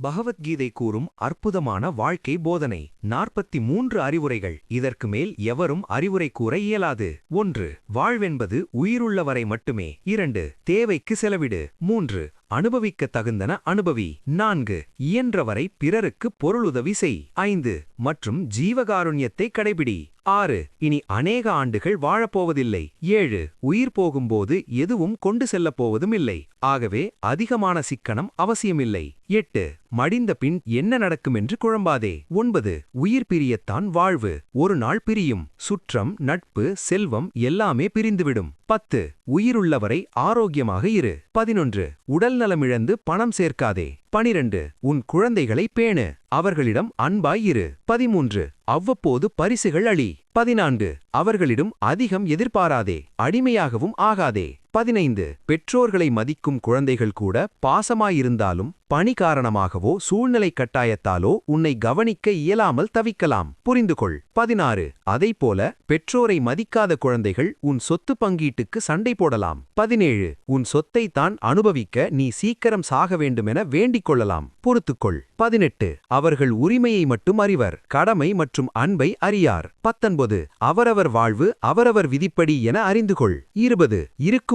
பகவத்கீதை கூறும் அற்புதமான வாழ்க்கை போதனை. நாற்பத்தி மூன்று அறிவுரைகள். இதற்கு மேல் எவரும் அறிவுரை கூற இயலாது. ஒன்று வாழ்வென்பது உயிருள்ளவரை மட்டுமே. இரண்டு தேவைக்கு செலவிடு. மூன்று அனுபவிக்க தகுந்தன அனுபவி. நான்கு இயன்றவரை பிறருக்கு பொருளுதவி செய். ஐந்து மற்றும் ஜீவகாருண்யத்தை கடைபிடி. ஆறு. இனி அநேக ஆண்டுகள் வாழப்போவதில்லை. ஏழு. உயிர் போகும்போது எதுவும் கொண்டு செல்லப்போவதும் இல்லை ஆகவே அதிகமான சிக்கனம் அவசியமில்லை. எட்டு. மடிந்த பின் என்ன நடக்கும் என்று குழம்பாதே. ஒன்பது. உயிர் பிரியத்தான் வாழ்வு. ஒரு நாள் பிரியும். சுற்றம் நட்பு செல்வம் எல்லாமே பிரிந்துவிடும். பத்து. உயிருள்ளவரை ஆரோக்கியமாக இரு. பதினொன்று. உடல் நலமிழந்து பணம் சேர்க்காதே. பனிரண்டு. உன் குழந்தைகளை பேணு. அவர்களிடம் அன்பாய் இரு. பதிமூன்று. அவ்வப்போது பரிசுகள் அளி பதினான்கு அவர்களிடம் அதிகம் எதிர்பாராதே அடிமையாகவும் ஆகாதே. பதினைந்து பெற்றோர்களை மதிக்கும் குழந்தைகள் கூட பாசமாயிருந்தாலும் பணி காரணமாகவோ சூழ்நிலை கட்டாயத்தாலோ உன்னை கவனிக்க இயலாமல் தவிக்கலாம். புரிந்து கொள் பதினாறு அதைப்போல பெற்றோரை மதிக்காத குழந்தைகள் உன் சொத்து பங்கீட்டுக்கு சண்டை போடலாம். பதினேழு உன் சொத்தை தான் அனுபவிக்க நீ சீக்கிரம் சாக வேண்டுமென வேண்டிக் கொள்ளலாம். பொறுத்துக்கொள். பதினெட்டு அவர்கள் உரிமையை மட்டும் அறிவர். கடமை மற்றும் அன்பை அறியார். பத்தொன்பது அவரவர் வாழ்வு அவரவர் விதிப்படி என அறிந்து கொள் இருபது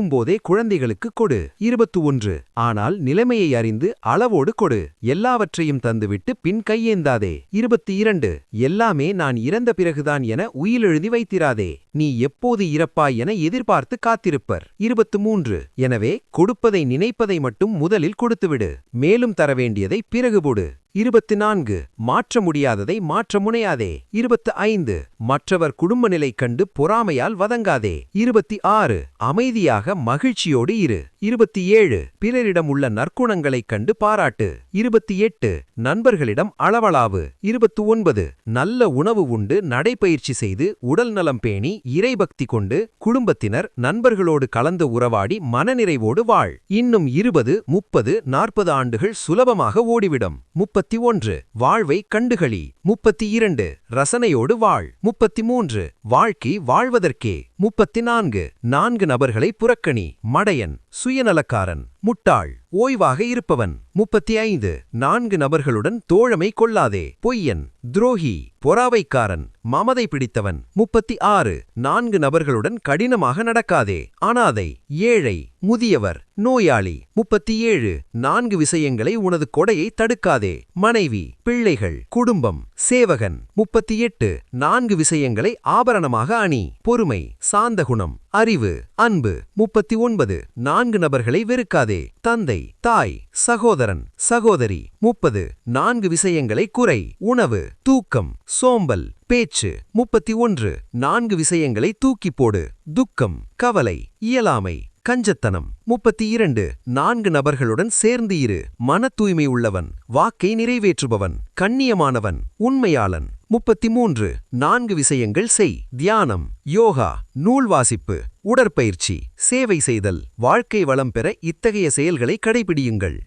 இருக்கும்போதே குழந்தைகளுக்கு கொடு. இருபத்து ஒன்று ஆனால் நிலைமையை அறிந்து அளவோடு கொடு. எல்லாவற்றையும் தந்துவிட்டு பின் கையேந்தாதே. இருபத்தி இரண்டு எல்லாமே நான் இறந்த பிறகுதான் என உயிலெழுதி வைத்திராதே. நீ எப்போது இறப்பாய் என எதிர்பார்த்து காத்திருப்பர். இருபத்து மூன்று எனவே கொடுப்பதை நினைப்பதை மட்டும் முதலில் கொடுத்துவிடு. மேலும் தர வேண்டியதை பிறகு போடு. இருபத்தி நான்கு மாற்ற முடியாததை மாற்ற முனையாதே. இருபத்து ஐந்து மற்றவர் குடும்ப நிலை கண்டு பொறாமையால் வதங்காதே. இருபத்தி ஆறு அமைதியாக மகிழ்ச்சியோடு இரு. இருபத்தி ஏழு பிறரிடம் உள்ள நற்குணங்களைக் கண்டு பாராட்டு. இருபத்தி எட்டு நண்பர்களிடம் அளவளாவு இருபத்து ஒன்பது நல்ல உணவு உண்டு. நடைப்பயிற்சி செய்து உடல் நலம் பேணி இறைபக்தி கொண்டு குடும்பத்தினர் நண்பர்களோடு கலந்து உறவாடி மனநிறைவோடு வாழ். இன்னும் இருபது. முப்பது. நாற்பது ஆண்டுகள் சுலபமாக ஓடிவிடும். முப்பத்தி ஒன்று வாழ்வை கண்டுகளி. முப்பத்தி இரண்டு ரசனையோடு வாழ். முப்பத்தி மூன்று வாழ்க்கை வாழ்வதற்கே. முப்பத்தி நான்கு நான்கு நபர்களை புறக்கணி. மடையன். சுயநலக்காரன் முட்டாள் ஓய்வாக இருப்பவன். முப்பத்தி ஐந்து நான்கு நபர்களுடன் தோழமை கொள்ளாதே. பொய்யன் துரோகி பொறாவைக்காரன் மமதை பிடித்தவன். முப்பத்தி ஆறு நான்கு நபர்களுடன் கடினமாக நடக்காதே. அனாதை ஏழை முதியவர் நோயாளி. முப்பத்தி ஏழு நான்கு விஷயங்களை உனது கொடையை தடுக்காதே. மனைவி பிள்ளைகள் குடும்பம் சேவகன். முப்பத்தி எட்டு நான்கு விஷயங்களை ஆபரணமாக அணி. பொறுமை சாந்த குணம் அறிவு அன்பு முப்பத்தி ஒன்பது நான்கு நபர்களை வெறுக்காதே. தந்தை தாய் சகோதரன். சகோதரி முப்பது. நான்கு விஷயங்களை குறை. உணவு தூக்கம் சோம்பல் பேச்சு முப்பத்தி ஒன்று நான்கு விஷயங்களை தூக்கிப் போடு. துக்கம் கவலை இயலாமை. கஞ்சத்தனம். முப்பத்தி இரண்டு நான்கு நபர்களுடன் சேர்ந்து இரு. மன தூய்மை உள்ளவன். வாக்கை நிறைவேற்றுபவன். கண்ணியமானவன். உண்மையாளன். முப்பத்தி மூன்று நான்கு விஷயங்கள் செய். தியானம். யோகா. நூல் வாசிப்பு உடற்பயிற்சி. சேவை செய்தல். வாழ்க்கை வளம் பெற இத்தகைய செயல்களை கடைபிடியுங்கள்.